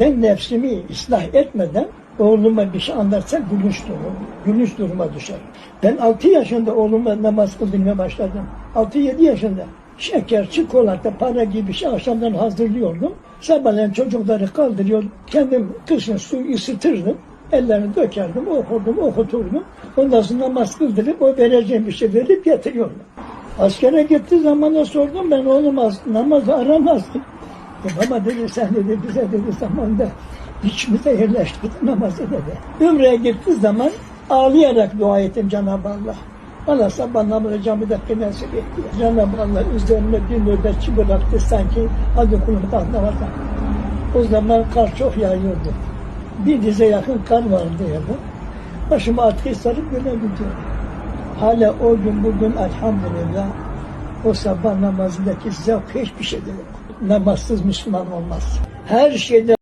Ben nefsimi ıslah etmeden oğluma bir şey anlatsa gülünç durum, gülünç duruma düşer. Ben 6 yaşında oğluma namaz kıldırmaya başladım. 6-7 yaşında. Şeker, çikolata, para gibi şey akşamdan hazırlıyordum. Sabahleyin çocukları kaldırıyor, kendim kışın suyu ısıtırdım. Ellerini dökerdim, okurdum, okuturdum. Ondan sonra namaz kıldırıp o vereceğim bir şey verip getiriyorlar. Askere gittiği zaman sordum ben oğlum az- namazı aramazdım. E baba dedi sen dedi bize dedi zamanda içimize yerleştirdik namazı dedi. Ümre'ye gittiği zaman ağlayarak dua ettim Cenab-ı Allah. Bana sabah namazı camide kıymetsi etti. Cenab-ı Allah üzerine bir nöbetçi bıraktı sanki hadi kulum kalk namaza. O zaman kar çok yağıyordu. Bir dize yakın kar vardı yerde. Başıma atkıyı sarıp böyle gidiyorum. Hala o gün bugün elhamdülillah o sabah namazındaki zevk hiçbir şeyde yok. Namazsız Müslüman olmaz. Her şeyde